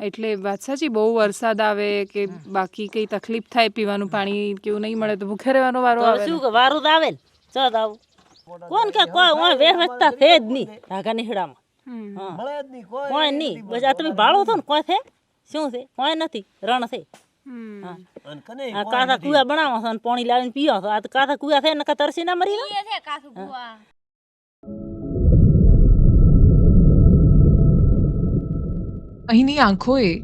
એટલે વાત સાચી બહુ વરસાદ આવે કે બાકી કઈ તકલીફ થાય પીવાનું પાણી કેવું નહીં મળે તો ભૂખે રહેવાનો વારો આવે શું કે વારું આવે ને. ચો તો કોણ કે કોઈ ઓય વેર છે જ નહીં ઢાકા નીહડામાં જ નહીં કોઈ નહીં. બસ આ તમે ભાળો છો ને કોઈ છે? શું છે? કોઈ નથી. રણ છે. હા. આ કાથા કુવા બનાવો છો ને પાણી લાવીને પીવો છો. આ તો કાથા કુવા છે ને તરસી ના મરી ને અહીંની આંખોએ.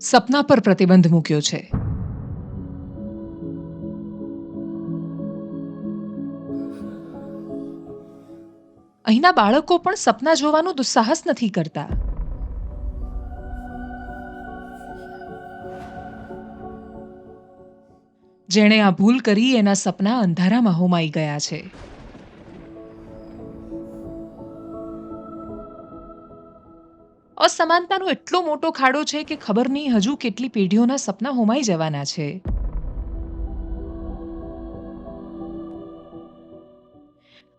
સપના પર પ્રતિબંધ મૂક્યો છે. અહીંના બાળકો પણ સપના જોવાનું દુસ્સાહસ નથી કરતા. જેણે આ ભૂલ કરી, એના સપના અંધારામાં હોમાઈ ગયા છે. અસમાનતાનો એટલો મોટો ખાડો છે કે ખબર નહીં હજુ કેટલી પેઢીઓના સપના હોમાઈ જવાના છે.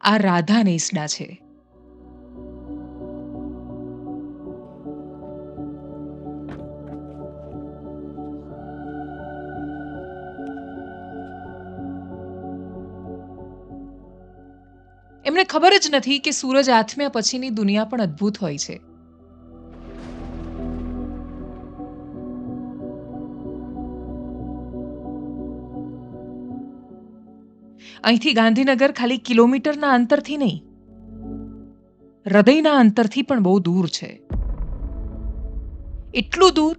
આ રાધા નેસડા છે. એમને ખબર જ નથી કે સૂરજ આથમ્યા પછીની દુનિયા પણ અદ્ભુત હોય છે. અહીંથી ગાંધીનગર ખાલી કિલોમીટરના અંતરથી નહીં. હૃદયના અંતરથી પણ બહુ દૂર છે. એટલું દૂર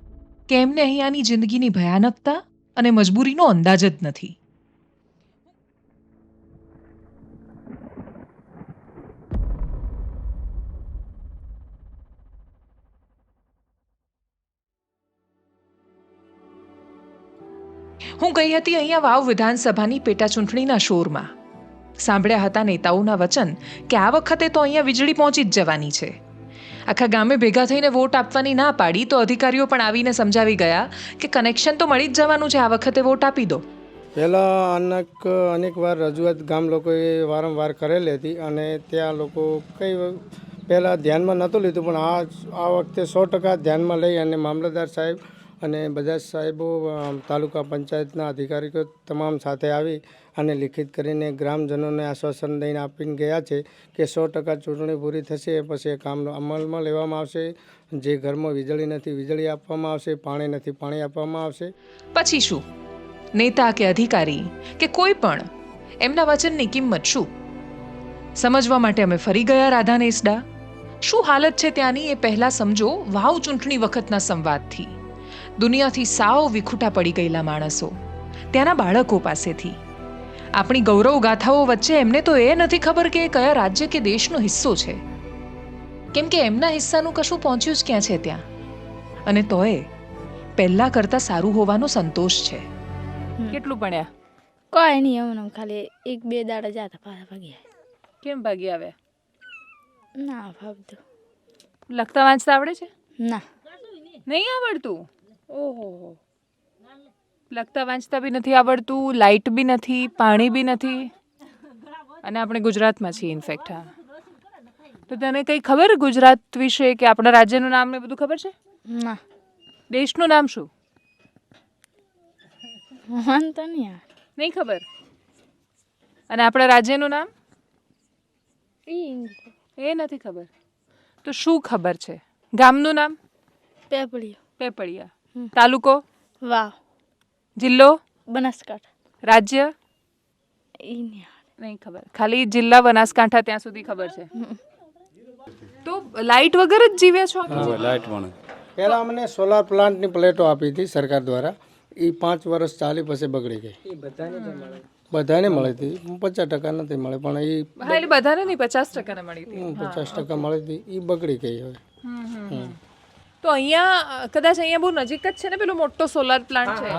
કે એમને અહીંયાની જિંદગીની ભયાનકતા અને મજબૂરીનો અંદાજ જ નથી. હું ગઈ હતી અહીંયા વાવ વિધાનસભાની પેટા ચૂંટણીના શોરમાં. સાંભળ્યા હતા નેતાઓના વચન કે આ વખતે તો અહીંયા વીજળી પહોંચી જ જવાની છે. આખા ગામે ભેગા થઈને વોટ આપવાની ના પાડી તો અધિકારીઓ પણ આવીને સમજાવી ગયા કે કનેક્શન તો મળી જ જવાનું છે, આ વખતે વોટ આપી દો. પહેલાં અનેક અનેક વાર રજૂઆત ગામ લોકોએ વારંવાર કરેલી હતી અને ત્યાં લોકો કઈ પહેલાં ધ્યાનમાં નહોતું લીધું, પણ આ આ વખતે સો ટકા ધ્યાનમાં લઈ અને મામલતદાર સાહેબ અને બધા સાહેબો તાલુકા પંચાયતના અધિકારીઓ તમામ સાથે આવી અને લિખિત કરીને ગ્રામજનોને આશ્વાસન દઈને આપીને ગયા છે કે સો ટકા ચૂંટણી પૂરી થશે પછી એ કામ અમલમાં લેવામાં આવશે. જે ઘરમાં વીજળી નથી, વીજળી આપવામાં આવશે, પાણી નથી, પાણી આપવામાં આવશે. પછી શું? નેતા કે અધિકારી કે કોઈ પણ? એમના વચનની કિંમત શું? સમજવા માટે અમે ફરી ગયા રાધા નેસડા શું હાલત છે ત્યાંની એ પહેલા સમજો વાવ ચૂંટણી વખતના સંવાદથી. દુનિયાથી સાવ વિખૂટા પડી ગયેલા માણસો ત્યાંના બાળકો પાસેથી. આપણી ગૌરવ ગાથાઓ વચ્ચે એમને તો એ નથી ખબર કે એ કયા રાજ્ય કે દેશનો હિસ્સો છે. કેમ કે એમના હિસ્સાનું કશું પહોંચ્યું જ ક્યાં છે ત્યાં? અને તોય પહેલા કરતાં સારું હોવાનો સંતોષ છે. કેટલું ભણ્યા? કોઈ નહીં એમને ખાલી એક બે દાડા જાતા પાછા ભાગ્યા. કેમ ભાગી આવ્યા ના ભાવતું લખતા વાંચતા આવડે છે? ના. નહીં આવડતું? ઓહો. લખતા વાંચતા બી નથી આવડતું લાઇટ બી નથી પાણી બી નથી. અને આપણે ગુજરાતમાં છીએ ઇનફેક્ટ હા. તો તને કંઈ ખબર ગુજરાત વિશે કે આપણા રાજ્યનું નામ ને બધું ખબર છે? ના. દેશનું નામ શું? મન તો નહીં નહીં ખબર? અને આપણા રાજ્યનું નામ? એ નથી ખબર. તો શું ખબર છે? ગામનું નામ? પેપળિયા. પેપળિયા. તાલુકો? વાવ. જિલ્લો? બનાસકાંઠા. રાજ્ય? નહીં ખબર. ખાલી જિલ્લા બનાસકાંઠા ત્યાં સુધી ખબર છે. તો લાઇટ વગર જ જીવે છો? લાઇટ પણ પહેલાં અમને સોલાર પ્લાન્ટની પ્લેટો આપી હતી સરકાર દ્વારા. એ પાંચ વર્ષ ચાલી પછી બગડી ગઈ. બધાને મળી. હતી. પચાસ ટકા નથી મળે પણ એ હા એટલે બધાને નહીં પચાસ ટકાને મળી હતી. પચાસ ટકા મળી હતી. એ બગડી ગઈ હવે. તો અહીંયા કદાચ અહીંયા બહુ નજીક જ છે ને પેલો મોટો સોલાર પ્લાન્ટ છે?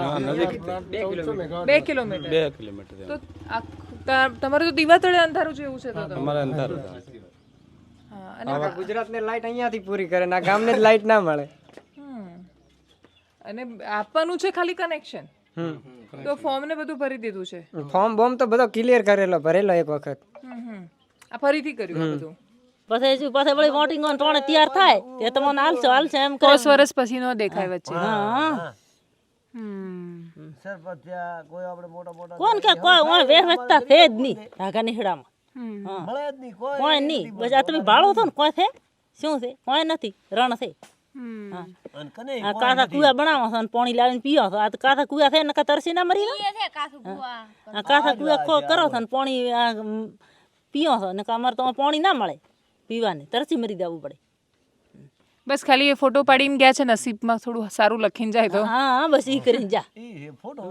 બે કિલોમીટર. બે કિલોમીટર. તો તમારું તમારે તો દીવા તળે અંધારું જેવું છે તો તો. અમારે અંધાર હા, અને ગુજરાતને લાઈટ અહીંયાથી પૂરી કરે ના આ ગામને લાઇટ લાઈટ ના મળે. હમ. અને આપવાનું છે ખાલી કનેક્શન તો ફોર્મ ને બધું ભરી દીધું છે? ફોર્મ બોમ તો બધો ક્લિયર કરેલો ભરેલો એક વખત. આ ફરીથી કર્યું બધું? પછી હજુ પછી વળી વોટિંગ ઓન ટોણે તૈયાર થાય. તે તમને હાલશો હાલશે એમ કરે. દસ વર્ષ પછી નો દેખાય વચ્ચે. હા હમ. કોણ કે કોઈ ઓય વેર વેચતા છે જ નહીં. ઢાકા નીહડામાં. હમ. હા. કોઈ નહીં. બસ આ તમે ભાળો છો ને કોઈ છે? શું છે? કોઈ નથી. રણ છે. હમ. આ કાથા કુવા બનાવો છો ને પાણી લાવીને પીઓ છો. આ તો કાથા કુવા છે ને તરસી ના મરી આ કાથા કુવા ખો કરો છો ને પાણી આ, મ, પીઓ છો. ને અમારે તો પાણી ના મળે. પીવાને તરસી મરી જવું પડે. બસ ખાલી એ ફોટો પાડીને ગયા છે નસીબમાં થોડું સારું લખીને જાય તો. હા હા બસ એ કરીને જા.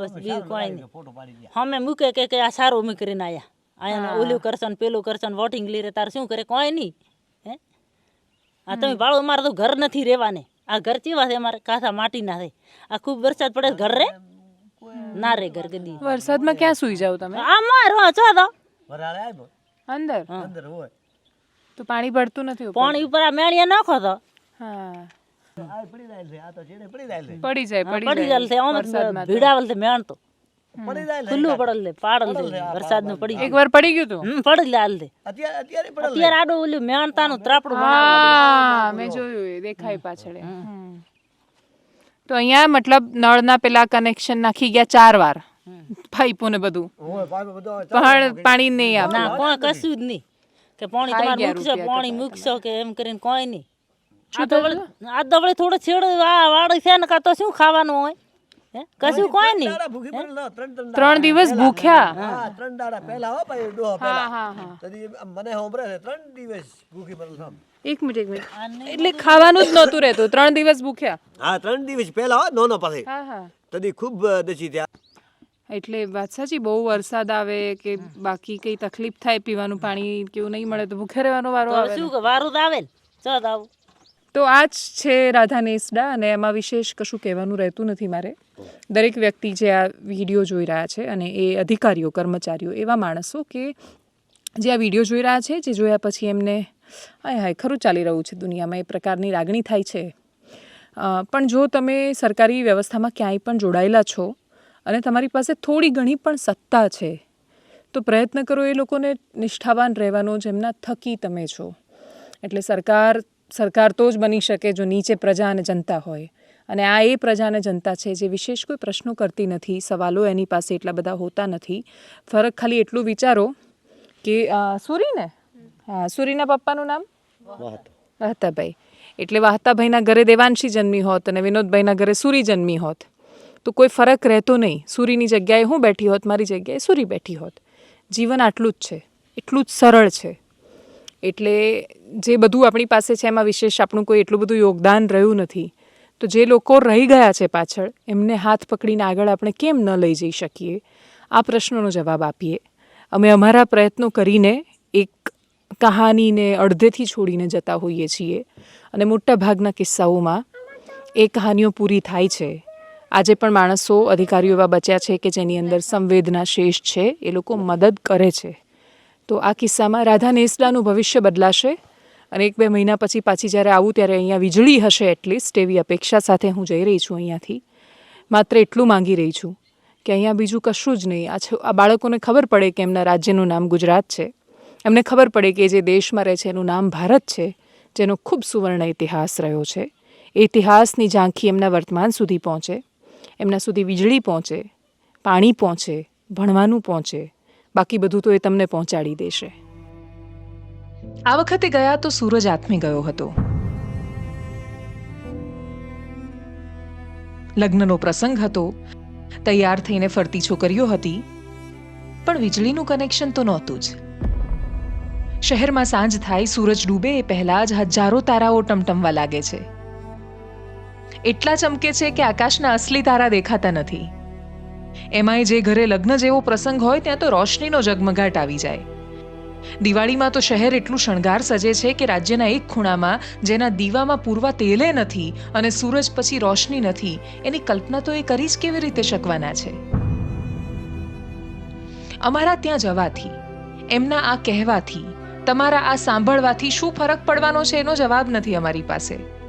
બસ બીજું કોઈ નહીં. હમે મૂકે કે કે આ સારું અમે કરીને આયા. આયા ઓલું કરશો ને પેલું કરશો ને વોટિંગ લઈ રે તાર શું કરે? કોઈ નહીં. હે? આ તમે ભાળો અમારે તો ઘર નથી રહેવાને. આ ઘર ચેવા છે? અમારે કાથા માટીના છે. આ ખૂબ વરસાદ પડે ઘર રે? ના રે ઘર કદી વરસાદમાં ક્યાં સુઈ જાવ તમે? આમાં રહો છો તો. અંદર? તો પાણી પડતું નથી ઉપર? પાણી ઉપર આ મેળિયા નાખો તો. હા. પડી જાય પડી પડી જાય જાય. છે આમ ભીડાવલ છે મેણ તો. ખુલ્લું પડેલ છે પાડલ છે વરસાદનું પડી એક પડી ગયું તું હમ પડી લાલ છે. અત્યારે આડું ઓલું મેણતાનું ત્રાપડું હા મેં જોયું એ દેખાય પાછળ તો અહીંયા મતલબ નળના પેલા કનેક્શન નાખી ગયા ચાર વાર. પાઇપો ને બધું પણ પાણી નહીં આવે. ના કશું જ નહીં. કે પાણી તમારે મૂકશો પાણી મૂકશો કે એમ કરીને કોઈ નહીં. આ તો વળી આ તો વળી થોડો છેડ આ વાળી છે ને કાં તો શું ખાવાનું હોય? કશું કોઈ નહીં. ત્રણ દિવસ ભૂખ્યા? હા ત્રણ દાડા પહેલા હો ભાઈ ડોહો હા હા હા. તદી મને છે ત્રણ દિવસ ભૂખી મરેલ એક મિનિટ એક મિનિટ. એટલે ખાવાનું જ નહોતું રહેતું ત્રણ દિવસ ભૂખ્યા. હા ત્રણ દિવસ પહેલા હો નોનો પાસે હા હા. તદી ખૂબ દસી ત્યાં એટલે વાત સાચી બહુ વરસાદ આવે કે બાકી કઈ તકલીફ થાય પીવાનું પાણી કેવું નહીં મળે તો ભૂખે રહેવાનો વારો આવે શું વારું આવું તો આ જ છે રાધા નેસડા અને એમાં વિશેષ કશું કહેવાનું રહેતું નથી મારે. દરેક વ્યક્તિ જે આ વીડિયો જોઈ રહ્યા છે અને એ અધિકારીઓ કર્મચારીઓ એવા માણસો કે જે આ વીડિયો જોઈ રહ્યા છે જે જોયા પછી એમને હાય હાય ખરું ચાલી રહ્યું છે દુનિયામાં એ પ્રકારની લાગણી થાય છે. પણ જો તમે સરકારી વ્યવસ્થામાં ક્યાંય પણ જોડાયેલા છો અને તમારી પાસે થોડી ઘણી પણ સત્તા છે. તો પ્રયત્ન કરો એ લોકોને નિષ્ઠાવાન રહેવાનો જેમના થકી તમે છો. એટલે સરકાર સરકાર તો જ બની શકે જો નીચે પ્રજા અને જનતા હોય. અને આ એ પ્રજા અને જનતા છે જે વિશેષ કોઈ પ્રશ્નો કરતી નથી સવાલો એની પાસે એટલા બધા હોતા નથી. ફરક ખાલી એટલું વિચારો કે સુરીને? હા સુરીના પપ્પાનું નામ? વાહતાભાઈ. એટલે વાહતાભાઈના ઘરે દેવાંશી જન્મી હોત અને વિનોદભાઈના ઘરે સુરી જન્મી હોત. તો કોઈ ફરક રહેતો નહીં. સુરીની જગ્યાએ હું બેઠી હોત, મારી જગ્યાએ સુરી બેઠી હોત. જીવન આટલું જ છે. એટલું જ સરળ છે. એટલે જે બધું આપણી પાસે છે, એમાં વિશેષ આપણું કોઈ એટલું બધું યોગદાન રહ્યું નથી. તો જે લોકો રહી ગયા છે પાછળ, એમને હાથ પકડીને આગળ આપણે કેમ ન લઈ જઈ શકીએ? આ પ્રશ્નોનો જવાબ આપીએ. અમે અમારા પ્રયત્નો કરીને એક કહાનીને અડધેથી છોડીને જતા હોઈએ છીએ. અને મોટા ભાગના કિસ્સાઓમાં એ કહાનીઓ પૂરી થાય છે. આજે પણ માણસો, અધિકારીઓ એવા બચ્યા છે કે જેની અંદર સંવેદના શેષ છે, એ લોકો મદદ કરે છે. તો આ કિસ્સામાં રાધા નેસડાનું ભવિષ્ય બદલાશે અને એક બે મહિના પછી પાછી જ્યારે આવું ત્યારે અહીંયા વીજળી હશે એટલીસ્ટ એવી અપેક્ષા સાથે હું જઈ રહી છું અહીંયાથી. માત્ર એટલું માંગી રહી છું કે અહીંયા બીજું કશું જ નહીં. આ આ બાળકોને ખબર પડે કે એમના રાજ્યનું નામ ગુજરાત છે. એમને ખબર પડે કે જે દેશમાં રહે છે એનું નામ ભારત છે, જેનો ખૂબ સુવર્ણ ઇતિહાસ રહ્યો છે. ઇતિહાસની ઝાંખી એમના વર્તમાન સુધી પહોંચે. એમના સુધી વીજળી પહોંચે, પાણી પહોંચે, ભણવાનું પહોંચે, બાકી બધું તો એ તમને પહોંચાડી દેશે. આ વખતે ગયા તો સૂરજ આથમી ગયો હતો. લગ્નનો પ્રસંગ હતો, તૈયાર થઈને ફરતી છોકરીઓ હતી, પણ વીજળીનું કનેક્શન તો નહોતું જ. શહેરમાં સાંજ થાય, સૂરજ ડૂબે એ પહેલા જ હજારો તારાઓ ટમટમવા લાગે છે. એટલા ચમકે છે કે આકાશના અસલી તારા દેખાતા નથી. એમાંય જે ઘરે લગ્ન જેવો પ્રસંગ હોય ત્યાં તો રોશનીનો ઝગમગાટ આવી જાય. દિવાળીમાં તો શહેર એટલું શણગાર સજે છે કે રાજ્યના એક ખૂણામાં, જેના દીવામાં પૂરવા તેલે નથી અને સૂરજ પછી રોશની નથી, એની કલ્પના તો એ કરી જ કેવી રીતે શકવાના છે? અમારા ત્યાં જવાથી, એમના આ કહેવાથી, તમારા આ સાંભળવાથી શું ફરક પડવાનો છે એનો જવાબ નથી અમારી પાસે.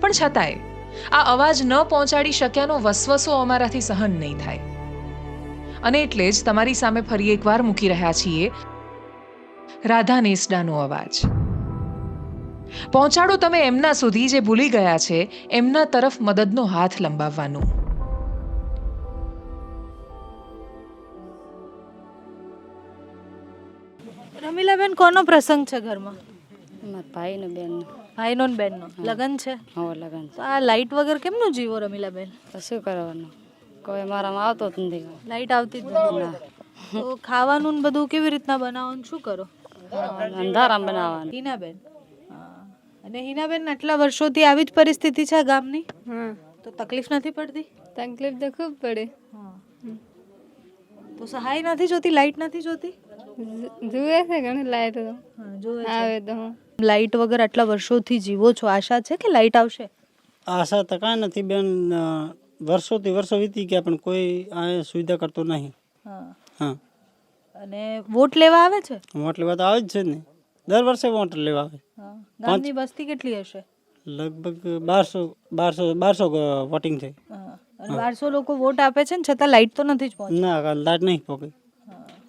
પણ છતાંય આ અવાજ ન પહોંચાડી શક્યાનો વસવસો અમારાથી સહન નહીં થાય. અને એટલે જ તમારી સામે ફરી એકવાર મૂકી રહ્યા છીએ રાધા નેસડાનો અવાજ. પહોંચાડો તમે એમના સુધી જે ભૂલી ગયા છે એમના તરફ મદદનો હાથ લંબાવવાનું. રમીલાબેન કોનો પ્રસંગ છે ઘરમાં? મારા ભાઈ ને બેન ભાઈનો ને બેનનો લગ્ન છે? હો લગન તો આ લાઈટ વગર કેમનું જીવો રમીલાબેન? તો શું કરવાનું? કોઈ મારામાં આવતો જ નથી. લાઈટ આવતી જ નથી? તો ખાવાનું ને બધું કેવી રીતના બનાવવાનું? શું કરો? અંધારામ બનાવવાનું. હિનાબેન? હા. અને હિનાબેન આટલા વર્ષોથી આવી જ પરિસ્થિતિ છે ગામની? તો તકલીફ નથી પડતી? તકલીફ તો ખૂબ પડે. તો સહાય નથી જોતી? લાઈટ નથી જોતી? જુએ છે ઘણી લાઈટ. જોવે આવે તો. હું લાઈટ વગર આટલા વર્ષોથી જીવો છો? આશા છે કે લાઇટ આવશે? આશા તો કાંઈ નથી બેન વર્ષોથી વર્ષો વીતી ગયા પણ કોઈ આ સુવિધા કરતો નહીં. હા. હા. અને વોટ લેવા આવે છે? વોટ લેવા તો આવે જ છે ને. દર વર્ષે વોટ લેવા આવે. ગામની વસ્તી કેટલી હશે? લગભગ બારસો બારસો બારસો વોટિંગ છે બારસો લોકો વોટ આપે છે ને છતાં લાઇટ તો નથી જ પહોંચતી? ના લાઇટ નહીં પહોંચે.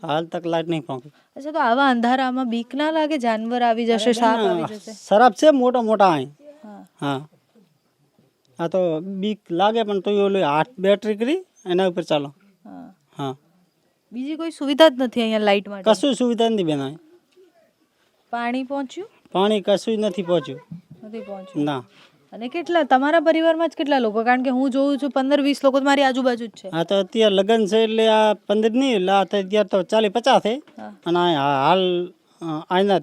હાલ તક લાઇટ નહીં પહોંચે. અચ્છા તો આવા અંધારામાં બીક ના લાગે? જાનવર આવી જશે સાપ આવી જશે. શરાબ છે મોટા મોટા અહીં. હા. હા. તો બીક લાગે પણ તો ઓલી હાથ બેટરી કરી એના ઉપર ચાલો. હા. હા. બીજી કોઈ સુવિધા જ નથી અહીંયા લાઇટ માટે? કશું સુવિધા નથી બેન પાણી પહોંચ્યું? પાણી કશું નથી પહોંચ્યું. નથી પહોંચ્યું. ના. અને કેટલા તમારા પરિવારમાં જ કેટલા લોકો? કારણ કે હું જોઉં છું પંદર વીસ લોકો મારી આજુબાજુ જ છે. હા તો અત્યારે લગ્ન છે એટલે આ પંદર નહીં એટલે આ તો અત્યારે તો ચાલીસ પચાસ છે. અને હાલ આના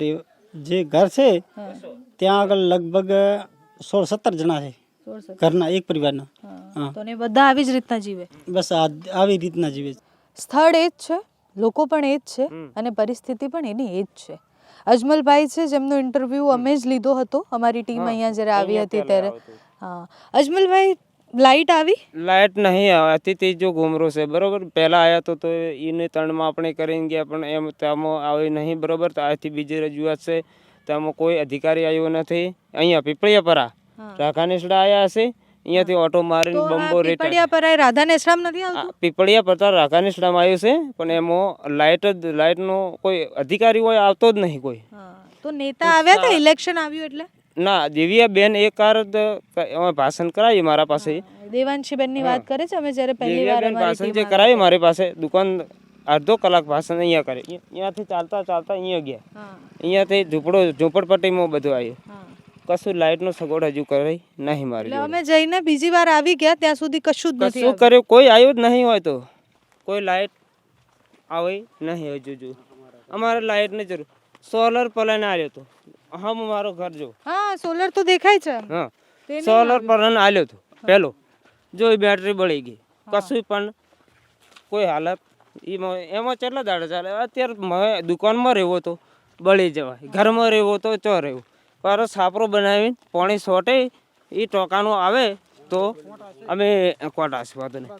જે ઘર છે ત્યાં આગળ લગભગ સોળ સત્તર જણા છે. ઘરના એક પરિવારના. હા. તો ને બધા આવી જ રીતના જીવે? બસ આ આવી રીતના જીવે સ્થળ એ જ છે લોકો પણ એ જ છે અને પરિસ્થિતિ પણ એની એ જ છે. અજમલભાઈ છે જેમનો ઇન્ટરવ્યૂ અમે જ લીધો હતો. અમારી ટીમ અહીંયા જ્યારે આવી હતી ત્યારે હા. અજમલભાઈ લાઈટ આવી? લાઇટ નહીં આવતી તે જો ઘૂમરો છે બરોબર? પહેલા આવ્યા તો તો એને ત્રણમાં આપણે કરીને ગયા પણ એમ તેમાં આવી નહીં બરોબર? તો આથી બીજી રજૂઆત છે તેમાં કોઈ અધિકારી આવ્યો નથી. અહીંયા પીપળિયાપરા રાખાનેસડા આવ્યા હશે. અહીંયાથી ઓટો મારીને તો આ બમ્બો રેટા પીપળિયા પર રાધા નેસરામ નથી આવતું? પીપળિયા પરતા રાખાનેસડામાં આવ્યું છે પણ એમાં લાઇટ જ લાઇટનો કોઈ અધિકારી હોય આવતો જ નહીં કોઈ. તો નેતા આવ્યા હતા ઇલેક્શન આવ્યું એટલે? ના દેવિયા બેન એક કાર ભાષણ કરાવી મારા પાસે. દેવાંશીબેનની વાત કરે છે? અમે જ્યારે પહેલી વાર ભાષણ જે કરાવી મારી પાસે દુકાન અડધો કલાક ભાષણ અહીંયા કરે. અહીંયાથી ચાલતા ચાલતા અહીંયા ગયા. અહીંયાથી ઝૂંપડો ઝૂંપડપટ્ટીમાં બધું આવ્યું. કશું લાઇટનો સગવડ હજુ કરાઈ નહીં મારી અમે જઈને બીજી વાર આવી ગયા ત્યાં સુધી કશું જ નથી કર્યું કોઈ આવ્યું જ નહીં હોય તો. કોઈ લાઇટ આવે નહીં હજુ જો. અમારે લાઇટની જરૂર. સોલર પ્લાન આવ્યો હતો હમ મારો ઘર જો. હા સોલર તો દેખાય છે. હા. સોલર પ્લાન આવ્યો હતો પહેલો જો એ બેટરી બળી ગઈ. કશું પણ કોઈ હાલત. એમાં એમાં કેટલા દાડા ચાલે? અત્યારે દુકાનમાં રહેવો તો બળી જવાય. ઘરમાં રહેવો તો ચો રહેવું? પર સાપરો બનાવીને પાણી સોટે એ ટોકાનું આવે તો અમે કોટાશ વાંધો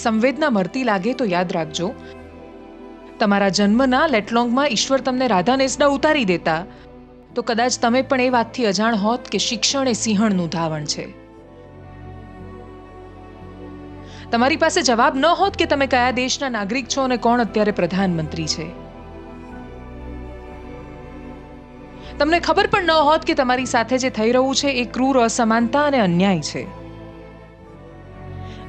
સંવેદના મળતી લાગે તો યાદ રાખજો. તમારા જન્મના લેટલોંગમાં ઈશ્વર તમને રાધા નેસડા ઉતારી દેતા. તો કદાચ તમે પણ એ વાતથી અજાણ હોત કે શિક્ષણ એ સિંહણનું ધાવણ છે. તમારી પાસે જવાબ ન હોત કે તમે કયા દેશના નાગરિક છો અને કોણ અત્યારે પ્રધાનમંત્રી છે. તમને ખબર પણ ન હોત કે તમારી સાથે જે થઈ રહ્યું છે એ ક્રૂર, અસમાનતા અને અન્યાય છે.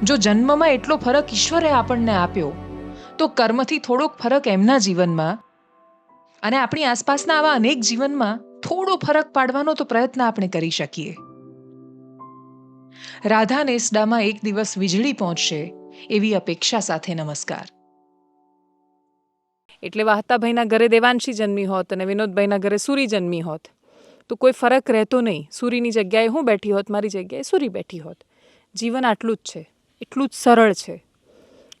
જો જન્મમાં એટલો ફરક ઈશ્વરે આપણને આપ્યો, તો કર્મથી થોડોક ફરક એમના જીવનમાં અને આપણી આસપાસના આવા અનેક જીવનમાં થોડો ફરક પાડવાનો તો પ્રયત્ન આપણે કરી શકીએ. રાધા નેસડામાં એક દિવસ વીજળી પહોંચશે એવી અપેક્ષા સાથે નમસ્કાર. એટલે વાહતાભાઈના ઘરે દેવાંશી જન્મી હોત અને વિનોદભાઈના ઘરે સુરી જન્મી હોત. તો કોઈ ફરક રહેતો નહીં. સુરીની જગ્યાએ હું બેઠી હોત, મારી જગ્યાએ સુરી બેઠી હોત. જીવન આટલું જ છે. એટલું જ સરળ છે.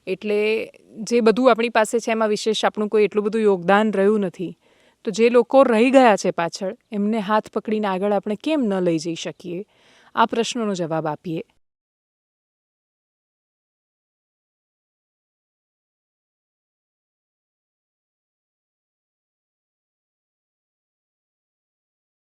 એટલે જે બધું આપણી પાસે છે, એમાં વિશેષ આપણું કોઈ એટલું બધું યોગદાન રહ્યું નથી. તો જે લોકો રહી ગયા છે પાછળ, એમને હાથ પકડીને આગળ આપણે કેમ ન લઈ જઈ શકીએ? આ પ્રશ્નોનો જવાબ આપીએ.